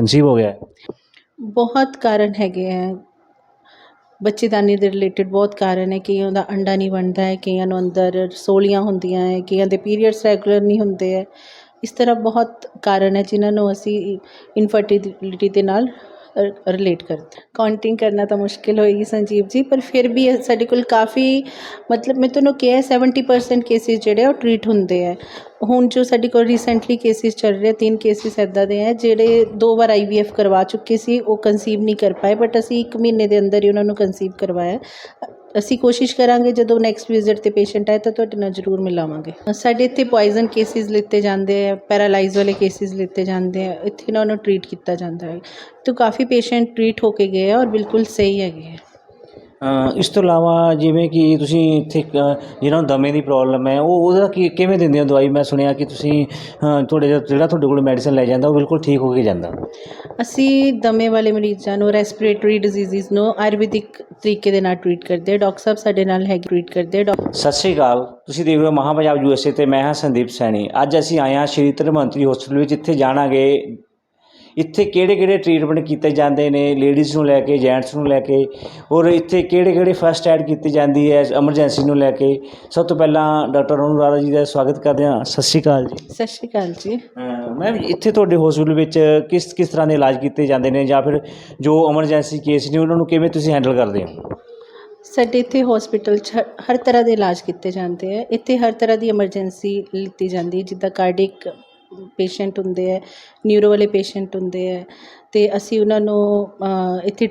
Conceive ਹੋ ਗਿਆ ਹੈ। ਬਹੁਤ ਕਾਰਨ ਹੈਗੇ ਹੈ। ਬੱਚੇਦਾਨੀ ਦੇ ਰਿਲੇਟਡ ਬਹੁਤ ਕਾਰਨ ਹੈ। ਕਈਆਂ ਦਾ ਅੰਡਾ ਨਹੀਂ ਬਣਦਾ ਹੈ। ਕਈਆਂ ਨੂੰ ਅੰਦਰ ਰਸੋਲੀਆਂ ਹੁੰਦੀਆਂ ਹੈ। ਕਈਆਂ ਦੇ ਪੀਰੀਅਡਸ ਰੈਗੂਲਰ ਨਹੀਂ ਹੁੰਦੇ ਹੈ। ਇਸ ਤਰ੍ਹਾਂ ਬਹੁਤ ਕਾਰਨ ਹੈ ਜਿਨ੍ਹਾਂ ਨੂੰ ਅਸੀਂ ਇਨਫਰਟੀਲਿਟੀ ਦੇ ਨਾਲ ਰਿਲੇਟ ਕਰਦੇ। ਕਾਊਂਟਿੰਗ ਕਰਨਾ ਤਾਂ ਮੁਸ਼ਕਿਲ ਹੋਏਗੀ ਸੰਜੀਵ ਜੀ, ਪਰ ਫਿਰ ਵੀ ਸਾਡੇ ਕੋਲ ਕਾਫੀ, ਮਤਲਬ ਮੈਂ ਤੁਹਾਨੂੰ ਕਿਹਾ 70% ਕੇਸਿਸ ਜਿਹੜੇ ਆ ਉਹ ਟ੍ਰੀਟ ਹੁੰਦੇ ਹੈ ਹੁਣ ਜੋ ਸਾਡੇ ਕੋਲ ਰੀਸੈਂਟਲੀ ਕੇਸਿਸ ਚੱਲ ਰਹੇ ਤਿੰਨ ਕੇਸਿਸ ਇੱਦਾਂ ਦੇ ਹੈ ਜਿਹੜੇ ਦੋ ਵਾਰ ਆਈਵੀਐਫ ਕਰਵਾ ਚੁੱਕੇ ਸੀ, ਉਹ ਕਨਸੀਵ ਨਹੀਂ ਕਰ ਪਾਏ ਬਟ ਅਸੀਂ 1 ਮਹੀਨੇ ਦੇ ਅੰਦਰ ਹੀ ਉਹਨਾਂ ਨੂੰ ਕਨਸੀਵ ਕਰਵਾਇਆ। ਅਸੀਂ ਕੋਸ਼ਿਸ਼ ਕਰਾਂਗੇ ਜਦੋਂ ਨੈਕਸਟ ਵਿਜ਼ਿਟ ਤੇ ਪੇਸ਼ੈਂਟ ਆਏ ਤਾਂ ਤੁਹਾਡੇ ਨਾਲ ਜ਼ਰੂਰ ਮਿਲਾਵਾਂਗੇ। ਸਾਡੇ ਇੱਥੇ ਪੋਇਜ਼ਨ ਕੇਸਿਸ ਲਿੱਤੇ ਜਾਂਦੇ ਆ ਪੈਰਾਲਾਈਜ਼ ਵਾਲੇ ਕੇਸਿਸ ਲਿੱਤੇ ਜਾਂਦੇ ਆ, ਇੱਥੇ ਉਹਨਾਂ ਨੂੰ ਟ੍ਰੀਟ ਕੀਤਾ ਜਾਂਦਾ ਹੈ। ਤਾਂ ਕਾਫੀ ਪੇਸ਼ੈਂਟ ਟ੍ਰੀਟ ਹੋ ਕੇ ਗਏ ਆ ਔਰ ਬਿਲਕੁਲ ਸਹੀ ਹੈਗੇ ਆ। ਇਸ ਤੋਂ ਇਲਾਵਾ ਜਿਵੇਂ ਕਿ ਤੁਸੀਂ ਇੱਥੇ ਜਿਹਨਾਂ ਨੂੰ ਦਮੇ ਦੀ ਪ੍ਰੋਬਲਮ ਹੈ ਉਹ ਉਹਦਾ ਕੀ ਕਿਵੇਂ ਦਿੰਦੇ ਹੋ ਦਵਾਈ? ਮੈਂ ਸੁਣਿਆ ਕਿ ਤੁਸੀਂ ਤੁਹਾਡੇ ਜਿਹੜਾ ਤੁਹਾਡੇ ਕੋਲ ਮੈਡੀਸਨ ਲੈ ਜਾਂਦਾ ਉਹ ਬਿਲਕੁਲ ਠੀਕ ਹੋ ਕੇ ਜਾਂਦਾ। ਅਸੀਂ ਦਮੇ ਵਾਲੇ ਮਰੀਜ਼ਾਂ ਨੂੰ ਰੈਸਪੀਰੇਟਰੀ ਡਿਜ਼ੀਜ਼ਸ ਨੂੰ ਆਯੁਰਵੈਦਿਕ ਤਰੀਕੇ ਦੇ ਨਾਲ ਟ੍ਰੀਟ ਕਰਦੇ ਆ ਡਾਕਟਰ ਸਾਹਿਬ ਸਾਡੇ ਨਾਲ ਹੈਗੇ ਟ੍ਰੀਟ ਕਰਦੇ ਸਤਿ ਸ਼੍ਰੀ ਅਕਾਲ। ਤੁਸੀਂ ਦੇਖ ਰਹੇ ਹੋ ਮਹਾਪੰਜਾਬ ਯੂਐਸਏ ਤੇ ਮੈਂ ਹਾਂ ਸੰਦੀਪ ਸੈਣੀ। ਅੱਜ ਅਸੀਂ ਆਏ ਹਾਂ ਸ਼੍ਰੀ ਧਨਵੰਤਰੀ ਹਸਪੀਟਲ ਵਿੱਚ। ਇੱਥੇ ਜਾਣਾਂਗੇ ਇੱਥੇ ਕਿਹੜੇ ਕਿਹੜੇ ਟ੍ਰੀਟਮੈਂਟ ਕੀਤੇ ਜਾਂਦੇ ਨੇ ਲੇਡੀਜ਼ ਨੂੰ ਲੈ ਕੇ ਜੈਂਟਸ ਨੂੰ ਲੈ ਕੇ ਔਰ ਇੱਥੇ ਕਿਹੜੇ ਕਿਹੜੇ ਫਸਟ ਐਡ ਕੀਤੀ ਜਾਂਦੀ ਹੈ ਐਮਰਜੈਂਸੀ ਨੂੰ ਲੈ ਕੇ। ਸਭ ਤੋਂ ਪਹਿਲਾਂ ਡਾਕਟਰ ਅਨੁਰਾਧਾ ਜੀ ਦਾ ਸਵਾਗਤ ਕਰਦੇ ਹਾਂ। ਸਤਿ ਸ਼੍ਰੀ ਅਕਾਲ ਜੀ। ਸਤਿ ਸ਼੍ਰੀ ਅਕਾਲ ਜੀ। ਮੈਮ ਇੱਥੇ ਤੁਹਾਡੇ ਹਸਪੀਟਲ ਵਿੱਚ ਕਿਸ ਕਿਸ ਤਰ੍ਹਾਂ ਦੇ ਇਲਾਜ ਕੀਤੇ ਜਾਂਦੇ ਨੇ ਜਾਂ ਫਿਰ ਜੋ ਐਮਰਜੈਂਸੀ ਕੇਸ ਨੇ ਉਹਨਾਂ ਨੂੰ ਕਿਵੇਂ ਤੁਸੀਂ ਹੈਂਡਲ ਕਰਦੇ ਹੋ? ਸਾਡੇ ਇੱਥੇ ਹਸਪੀਟਲ 'ਚ ਹਰ ਤਰ੍ਹਾਂ ਦੇ ਇਲਾਜ ਕੀਤੇ ਜਾਂਦੇ ਆ। ਇੱਥੇ ਹਰ ਤਰ੍ਹਾਂ ਦੀ ਐਮਰਜੈਂਸੀ ਲਿੱਤੀ ਜਾਂਦੀ ਹੈ ਜਿੱਦਾਂ ਕਾਰਡਿਕ ਪੇਸ਼ੈਂਟ ਹੁੰਦੇ ਹੈ ਨਿਊਰੋ ਵਾਲੇ ਪੇਸ਼ੈਂਟ ਹੁੰਦੇ ਹੈ ਅਤੇ ਅਸੀਂ ਉਹਨਾਂ ਨੂੰ ਇੱਥੇ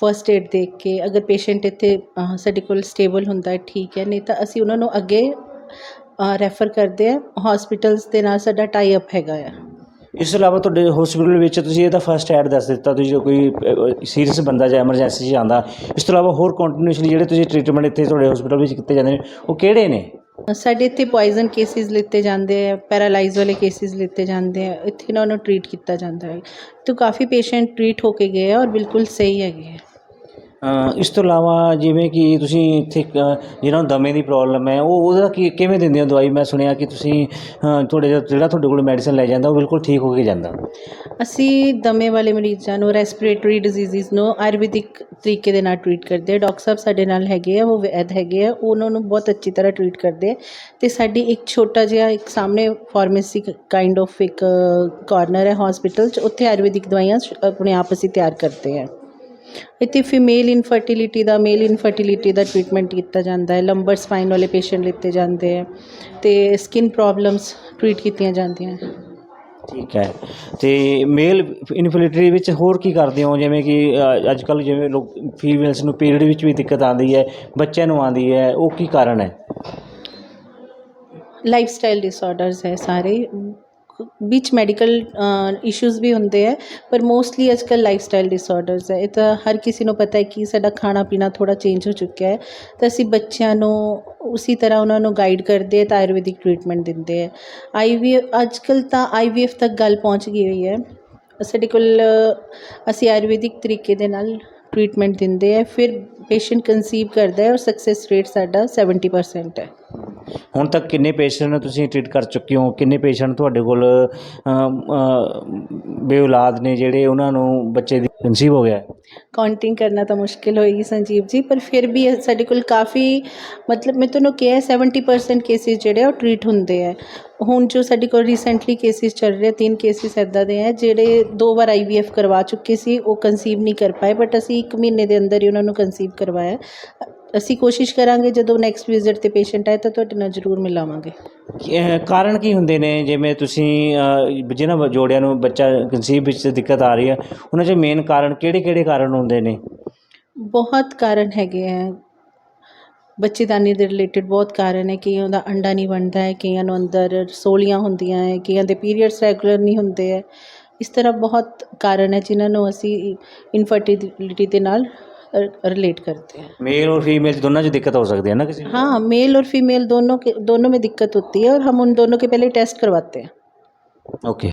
ਫਸਟ ਏਡ ਦੇਖ ਕੇ ਅਗਰ ਪੇਸ਼ੈਂਟ ਇੱਥੇ ਸਾਡੇ ਕੋਲ ਸਟੇਬਲ ਹੁੰਦਾ ਠੀਕ ਹੈ, ਨਹੀਂ ਤਾਂ ਅਸੀਂ ਉਹਨਾਂ ਨੂੰ ਅੱਗੇ ਰੈਫਰ ਕਰਦੇ ਹਾਂ ਹਸਪੀਟਲਸ ਦੇ ਨਾਲ ਸਾਡਾ ਟਾਈ ਅਪ ਹੈਗਾ ਆ। ਇਸ ਤੋਂ ਇਲਾਵਾ ਤੁਹਾਡੇ ਹਸਪੀਟਲ ਵਿੱਚ ਤੁਸੀਂ ਇਹਦਾ ਫਸਟ ਐਡ ਦੱਸ ਦਿੱਤਾ, ਤੁਸੀਂ ਜੋ ਕੋਈ ਸੀਰੀਅਸ ਬੰਦਾ ਜਾਂ ਐਮਰਜੈਂਸੀ 'ਚ ਆਉਂਦਾ ਇਸ ਤੋਂ ਇਲਾਵਾ ਹੋਰ ਕੰਟੀਨਿਊਸਲੀ ਜਿਹੜੇ ਤੁਸੀਂ ਟ੍ਰੀਟਮੈਂਟ ਇੱਥੇ ਤੁਹਾਡੇ ਹਸਪੀਟਲ ਵਿੱਚ ਕੀਤੇ ਜਾਂਦੇ ਨੇ, ਉਹ ਕਿਹੜੇ ਨੇ? ਸਾਡੇ ਇੱਥੇ ਪੋਇਜ਼ਨ ਕੇਸਿਸ ਲਿੱਤੇ ਜਾਂਦੇ ਆ ਪੈਰਾਲਾਈਜ਼ ਵਾਲੇ ਕੇਸਿਸ ਲਿੱਤੇ ਜਾਂਦੇ ਆ, ਇੱਥੇ ਇਹਨਾਂ ਨੂੰ ਟਰੀਟ ਕੀਤਾ ਜਾਂਦਾ ਹੈ। ਤਾਂ ਕਾਫੀ ਪੇਸ਼ੈਂਟ ਟਰੀਟ ਹੋ ਕੇ ਗਏ ਆ ਔਰ ਬਿਲਕੁਲ ਸਹੀ ਹੈਗੇ ਹੈ ਇਸ ਤੋਂ ਇਲਾਵਾ ਜਿਵੇਂ ਕਿ ਤੁਸੀਂ ਇੱਥੇ ਜਿਹਨਾਂ ਨੂੰ ਦਮੇ ਦੀ ਪ੍ਰੋਬਲਮ ਹੈ ਉਹ ਉਹਦਾ ਕੀ ਕਿਵੇਂ ਦਿੰਦੇ ਹੋ ਦਵਾਈ? ਮੈਂ ਸੁਣਿਆ ਕਿ ਤੁਸੀਂ ਅ, ਤੁਹਾਡੇ ਜਿਹੜਾ ਤੁਹਾਡੇ ਕੋਲ ਮੈਡੀਸਨ ਲੈ ਜਾਂਦਾ ਉਹ ਬਿਲਕੁਲ ਠੀਕ ਹੋ ਕੇ ਜਾਂਦਾ। ਅਸੀਂ ਦਮੇ ਵਾਲੇ ਮਰੀਜ਼ਾਂ ਨੂੰ ਰੈਸਪੀਰੇਟਰੀ ਡਿਜ਼ੀਜ਼ਸ ਨੂੰ ਆਯੁਰਵੈਦਿਕ ਤਰੀਕੇ ਦੇ ਨਾਲ ਟਰੀਟ ਕਰਦੇ ਆ ਡਾਕਟਰ ਸਾਹਿਬ ਸਾਡੇ ਨਾਲ ਹੈਗੇ ਆ ਉਹ ਵੈਦ ਹੈਗੇ ਆ ਉਹਨਾਂ ਨੂੰ ਬਹੁਤ ਅੱਛੀ ਤਰ੍ਹਾਂ ਟਰੀਟ ਕਰਦੇ ਆ। ਤੇ ਸਾਡੀ ਇੱਕ ਛੋਟਾ ਜਿਹਾ ਇੱਕ ਸਾਹਮਣੇ ਫਾਰਮੇਸੀ ਕਾਈਂਡ ਆਫ ਇੱਕ ਕਾਰਨਰ ਹੈ ਹਸਪੀਟਲ 'ਚ ਉੱਥੇ ਆਯੁਰਵੈਦਿਕ ਦਵਾਈਆਂ ਆਪਣੇ ਆਪ ਅਸੀਂ ਤਿਆਰ ਕਰਦੇ ਆ ਇੱਥੇ ਫੀਮੇਲ ਇਨਫਰਟੀਲਿਟੀ ਦਾ ਮੇਲ ਇਨਫਰਟੀਲਿਟੀ ਦਾ ਟ੍ਰੀਟਮੈਂਟ ਕੀਤਾ ਜਾਂਦਾ ਹੈ। ਲੰਬਰ ਸਪਾਈਨ ਵਾਲੇ ਪੇਸ਼ੈਂਟ ਲਿੱਤੇ ਜਾਂਦੇ ਆ ਤੇ ਸਕਿਨ ਪ੍ਰੋਬਲਮਸ ਟ੍ਰੀਟ ਕੀਤੀਆਂ ਜਾਂਦੀਆਂ ਠੀਕ ਹੈ। ਤੇ ਮੇਲ ਇਨਫਿਲਿਟਰੀ ਵਿੱਚ ਹੋਰ ਕੀ ਕਰਦੇ ਹੋ? ਜਿਵੇਂ ਕਿ ਅੱਜ ਕੱਲ ਜਿਵੇਂ ਲੋਕ ਫੀਮੇਲਸ ਨੂੰ ਪੀਰੀਅਡ ਵਿੱਚ ਵੀ ਦਿੱਕਤ ਆਉਂਦੀ ਹੈ ਬੱਚਿਆਂ ਨੂੰ ਆਉਂਦੀ ਹੈ ਉਹ ਕੀ ਕਾਰਨ ਹੈ? ਲਾਈਫ ਸਟਾਈਲ ਡਿਸਆਰਡਰਸ ਹੈ ਸਾਰੇ। ਵਿੱਚ ਮੈਡੀਕਲ ਇਸ਼ੂਜ਼ ਵੀ ਹੁੰਦੇ ਹੈ ਪਰ ਮੋਸਟਲੀ ਅੱਜ ਕੱਲ੍ਹ ਲਾਈਫ ਸਟਾਈਲ ਡਿਸਆਰਡਰਸ ਹੈ ਇਹ ਤਾਂ ਹਰ ਕਿਸੇ ਨੂੰ ਪਤਾ ਹੈ ਕਿ ਸਾਡਾ ਖਾਣਾ ਪੀਣਾ ਥੋੜ੍ਹਾ ਚੇਂਜ ਹੋ ਚੁੱਕਿਆ ਹੈ ਤਾਂ ਅਸੀਂ ਬੱਚਿਆਂ ਨੂੰ ਉਸੀ ਤਰ੍ਹਾਂ ਉਹਨਾਂ ਨੂੰ ਗਾਈਡ ਕਰਦੇ ਤਾਂ ਆਯੁਰਵੈਦਿਕ ਟਰੀਟਮੈਂਟ ਦਿੰਦੇ ਹੈ ਆਈਵੀਐਫ ਕੱਲ੍ਹ ਤਾਂ ਆਈਵੀਐਫ ਤੱਕ ਗੱਲ ਪਹੁੰਚ ਗਈ ਹੋਈ ਹੈ ਸਾਡੇ ਕੋਲ ਅਸੀਂ ਆਯੁਰਵੈਦਿਕ ਤਰੀਕੇ ਦੇ ਨਾਲ ਟਰੀਟਮੈਂਟ ਦਿੰਦੇ ਹੈ ਫਿਰ ਪੇਸ਼ੈਂਟ ਕਨਸੀਵ ਕਰਦਾ ਹੈ ਔਰ ਸਕਸੈਸ ਰੇਟ ਸਾਡਾ 70% ਹੈ ਹੁਣ ਤੱਕ ਕਿੰਨੇ ਪੇਸ਼ੈਂਟ ਨੂੰ ਤੁਸੀਂ ਟ੍ਰੀਟ ਕਰ ਚੁੱਕੇ ਹੋ? ਕਿੰਨੇ ਪੇਸ਼ੈਂਟ ਤੁਹਾਡੇ ਕੋਲ ਅਮ, ਬੇਔਲਾਦ ਨੇ ਜਿਹੜੇ ਉਹਨਾਂ ਨੂੰ ਬੱਚੇ ਦੀ ਕਨਸੀਵ ਹੋ ਗਿਆ ਹੈ? ਕਾਊਂਟਿੰਗ ਕਰਨਾ ਤਾਂ ਮੁਸ਼ਕਿਲ ਹੋਏਗੀ ਸੰਜੀਵ ਜੀ ਪਰ ਫਿਰ ਵੀ ਸਾਡੇ ਕੋਲ ਕਾਫੀ ਮਤਲਬ ਮੈਂ ਤੁਹਾਨੂੰ ਕਿਹਾ 70% ਕੇਸਿਸ ਜਿਹੜੇ ਆ ਉਹ ਟ੍ਰੀਟ ਹੁੰਦੇ ਆ। ਹੁਣ ਜੋ ਸਾਡੇ ਕੋਲ ਰੀਸੈਂਟਲੀ ਕੇਸਿਸ ਚੱਲ ਰਹੇ ਤਿੰਨ ਕੇਸਿਸ ਇੱਦਾਂ ਦੇ ਆ ਜਿਹੜੇ ਦੋ ਵਾਰ ਆਈਵੀਐਫ ਕਰਵਾ ਚੁੱਕੇ ਸੀ ਉਹ ਕਨਸੀਵ ਨਹੀਂ ਕਰ ਪਾਏ ਬਟ ਅਸੀਂ 1 ਮਹੀਨੇ ਦੇ ਅੰਦਰ ਹੀ ਉਹਨਾਂ ਨੂੰ ਕਨਸੀਵ ਕਰਵਾਇਆ। ਅਸੀਂ ਕੋਸ਼ਿਸ਼ ਕਰਾਂਗੇ ਜਦੋਂ ਨੈਕਸਟ ਵਿਜ਼ਿਟ ਤੇ ਪੇਸ਼ੈਂਟ ਆਏ ਤਾਂ ਤੁਹਾਡੇ ਨਾਲ ਜ਼ਰੂਰ ਮਿਲਾਵਾਂਗੇ। ਕੀ- ਕਾਰਨ ਕੀ ਹੁੰਦੇ ਨੇ? ਜਿਵੇਂ ਤੁਸੀਂ ਅ, ਜਿਹਨਾਂ ਜੋੜਿਆਂ ਨੂੰ ਬੱਚਾ ਕਨਸੀਵ ਵਿੱਚ ਦਿੱਕਤ ਆ ਰਹੀ ਹੈ ਉਹਨਾਂ 'ਚ ਮੇਨ ਕਾਰਨ ਕਿਹੜੇ ਕਿਹੜੇ ਕਾਰਨ ਹੁੰਦੇ ਨੇ? ਬਹੁਤ ਕਾਰਨ ਹੈਗੇ ਹੈ ਬੱਚੇਦਾਨੀ ਦੇ ਰਿਲੇਟਡ ਬਹੁਤ ਕਾਰਨ ਹੈ। ਕਈਆਂ ਦਾ ਅੰਡਾ ਨਹੀਂ ਬਣਦਾ ਹੈ ਕਈਆਂ ਨੂੰ ਅੰਦਰ ਰਸੋਲੀਆਂ ਹੁੰਦੀਆਂ ਹੈ ਕਈਆਂ ਦੇ ਪੀਰੀਅਡਸ ਰੈਗੂਲਰ ਨਹੀਂ ਹੁੰਦੇ ਹੈ। ਇਸ ਤਰ੍ਹਾਂ ਬਹੁਤ ਕਾਰਨ ਹੈ ਜਿਨ੍ਹਾਂ ਨੂੰ ਅਸੀਂ ਇਨਫਰਟੀਲਿਟੀ ਦੇ ਨਾਲ रिलेट करते हैं मेल और फीमेल दोनों में दिक्कत हो सकती है ना किसी हाँ मेल और फीमेल दोनों के दोनों में दिक्कत होती है और हम उन दोनों के पहले टेस्ट करवाते हैं ओके